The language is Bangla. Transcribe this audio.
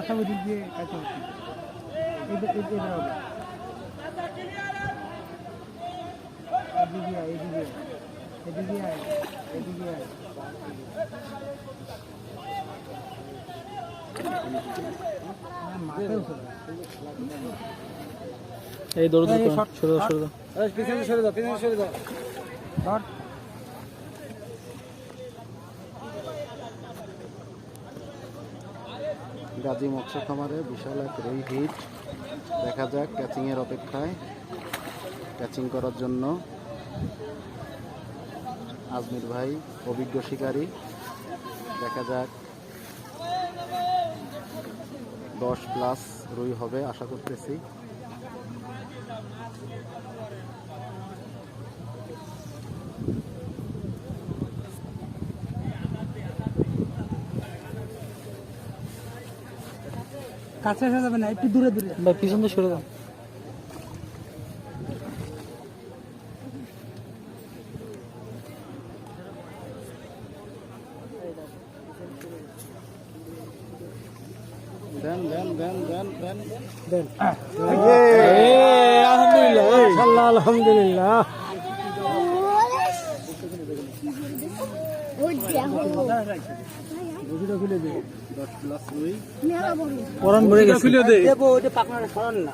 মাথা ওদিক দিয়ে কাছে এদিকে আয় এদিকে এদিকে আয় এদিকে আয়। এই দৌড় সরে দাও সরে দাও পিছনে সরে দাও পিছনে সরে দাও গাজী মৎস্য খামারে বিশাল এক রুই হিট দেখা যাক ক্যাচিংয়ের অপেক্ষায়। ক্যাচিং করার জন্য আজমির ভাই অভিজ্ঞ শিকারী। দেখা যাক দশ প্লাস রুই হবে, আশা করতেছি। কাছে আসা যাবে না একটু দূরে দূরে। ভাই পিছন দিয়ে সরে দাও দেন দেন দেন দেন দেন। দেন। আলহামদুলিল্লাহ। খুলে দে দশ প্লাস রুই পরান ভরে গেছে। দেবো ওইটা পাকনাটা সরান না।